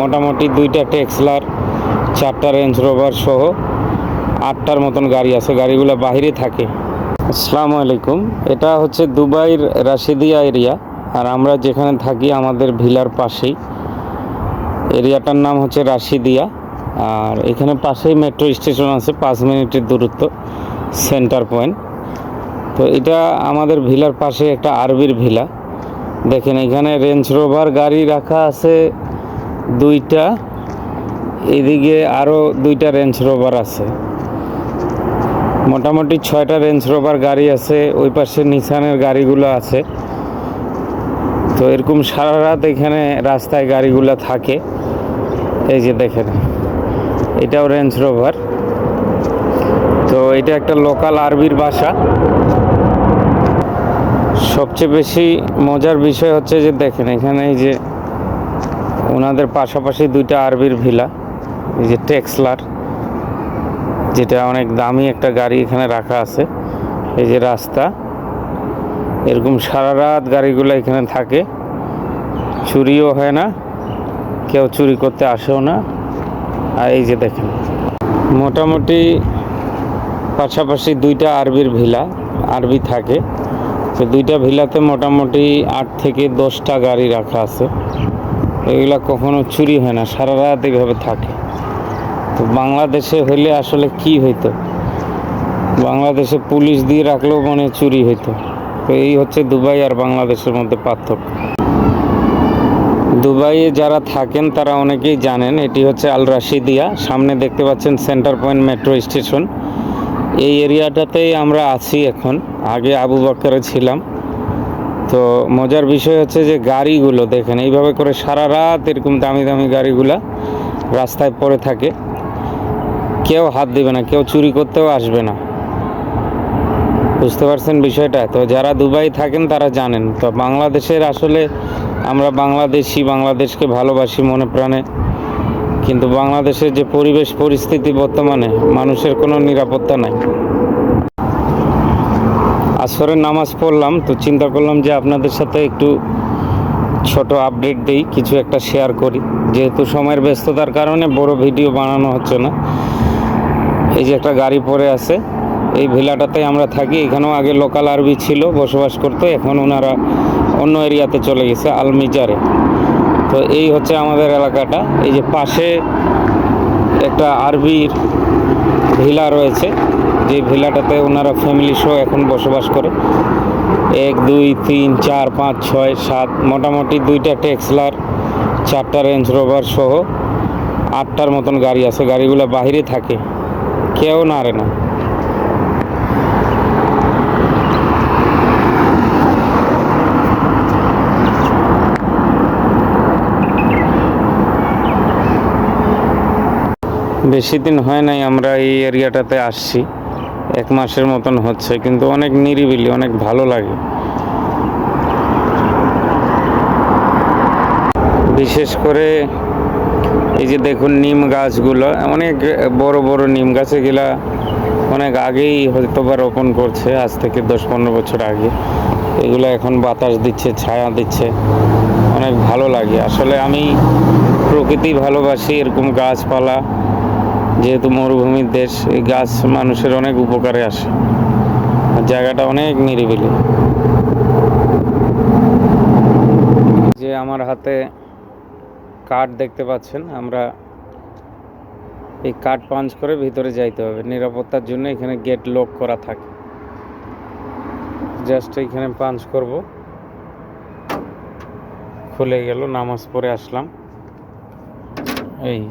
মোটামুটি দুইটা টেক্সলার চারটা রেঞ্জ রোভার সহ আটটার মতন গাড়ি আছে, গাড়িগুলো বাহিরে থাকে। আসসালামু আলাইকুম। এটা হচ্ছে দুবাইয়ের রাশিদিয়া এরিয়া, আর আমরা যেখানে থাকি আমাদের ভিলার পাশেই। এরিয়াটার নাম হচ্ছে রাশিদিয়া, আর এখানে পাশেই মেট্রো স্টেশন আছে, পাঁচ মিনিটের দূরত্ব, সেন্টার পয়েন্ট। তো এটা আমাদের ভিলার পাশে একটা আরবির ভিলা। দেখেন এখানে রেঞ্জ রোভার গাড়ি রাখা আছে। দুইটা, এদিকে আরও দুইটা রেঞ্জ রোভার আছে। মোটামুটি ছয়টা রেঞ্জ রোভার গাড়ি আছে, ওই পাশে নিসানের গাড়িগুলো আছে। তো এরকম সারা রাত এখানে রাস্তায় গাড়িগুলো থাকে। এই যে দেখেন, এটাও রেঞ্জ রোভার তো এটা একটা লোকাল আরবির বাসা। সবচেয়ে বেশি মজার বিষয় হচ্ছে যে দেখেন, এখানে এই যে ওনাদের পাশাপাশি দুইটা আরবির ভিলা, এই যে টেক্সলার যেটা অনেক দামি একটা গাড়ি এখানে রাখা আছে। এই যে রাস্তা, এরকম সারা রাত গাড়িগুলো এখানে থাকে। চুরিও হয় না, কেউ চুরি করতে আসেও না। আর এই যে দেখেন, মোটামুটি পাশাপাশি দুইটা আরবির ভিলা, আরবি থাকে। তো দুইটা ভিলাতে মোটামুটি আট থেকে দশটা গাড়ি রাখা আছে। এগুলা কখনো চুরি হয় না, সারা রাত এইভাবে থাকে। তো বাংলাদেশে হইলে আসলে কি হইতো? বাংলাদেশে পুলিশ দিয়ে রাখলেও মনে চুরি হইতো। তো এই হচ্ছে দুবাই আর বাংলাদেশের মধ্যে পার্থক্য। দুবাইয়ে যারা থাকেন, তারা অনেকেই জানেন, এটি হচ্ছে আল রাশিদিয়া। সামনে দেখতে পাচ্ছেন সেন্টার পয়েন্ট মেট্রো স্টেশন। এই এরিয়াটাতেই আমরা আছি এখন। আগে আবু বাক্কারে ছিলাম। তো মজার বিষয় হচ্ছে যে গাড়িগুলো দেখেন, এইভাবে করে সারা রাত এরকম দামি দামি গাড়িগুলা রাস্তায় পড়ে থাকে। কেউ হাত দিবে না, কেউ চুরি করতেও আসবে না। বুঝতে পারছেন বিষয়টা? তো যারা দুবাই থাকেন তারা জানেন। তো বাংলাদেশের আসলে আমরা বাংলাদেশি, বাংলাদেশকে ভালোবাসি মনে প্রাণে। কিন্তু বাংলাদেশের যে পরিবেশ পরিস্থিতি বর্তমানে, মানুষের কোনো নিরাপত্তা নাই। আসরের নামাজ পড়লাম তো চিন্তা করলাম যে আপনাদের সাথে একটু ছোট আপডেট দিই, কিছু একটা শেয়ার করি। যেহেতু সময়ের ব্যস্ততার কারণে বড় ভিডিও বানানো হচ্ছে না। এই যে একটা গাড়ি পড়ে আছে, এই ভিলাটাতে আমরা থাকি। এখানেও আগে লোকাল আরবি ছিল, বসবাস করতো। এখন ওনারা অন্য এরিয়াতে চলে গেছে, আলমিজারে। তো এই হচ্ছে আমাদের এলাকাটা। এই যে পাশে একটা আরবির ভিলা রয়েছে। যে ভিলাটাতে ওনারা ফ্যামিলি সহ এখন বসবাস করে। এক, দুই, তিন, চার, পাঁচ, ছয়, সাত, মোটামুটি দুইটা টেক্সলার চারটা রেঞ্জ রোভার সহ আটটার মতন গাড়ি আছে। গাড়িগুলো বাহিরে থাকে, কেউ নাড়ে না। বেশি দিন হয় নাই, আমরা এই এরিয়াটাতে আসছি। এক মাসের মতন হচ্ছে, কিন্তু অনেক নিরিবিলি, অনেক ভালো লাগে। বিশেষ করে এই যে দেখুন নিম গাছগুলো, অনেক বড় বড় নিম গাছ, এগুলা অনেক আগেই হয়তো বা রোপণ করছে, আজ থেকে দশ পনেরো বছর আগে। এগুলো এখন বাতাস দিচ্ছে, ছায়া দিচ্ছে, অনেক ভালো লাগে। আসলে আমি প্রকৃতি ভালোবাসি, এরকম গাছপালা যেহেতু মরুভূমির দেশ, এই গাছ মানুষের অনেক উপকারে আসে। জায়গাটা অনেক নিরিবিলি। যে আমার হাতে কার্ড দেখতে পাচ্ছেন, আমরা এই কার্ড পাঞ্চ করে ভিতরে যাইতে হবে। নিরাপত্তার জন্য এখানে গেট লক করা থাকে। জাস্ট এখানে পাঞ্চ করব। খুলে গেল, নামাজ পড়ে আসলাম। এই।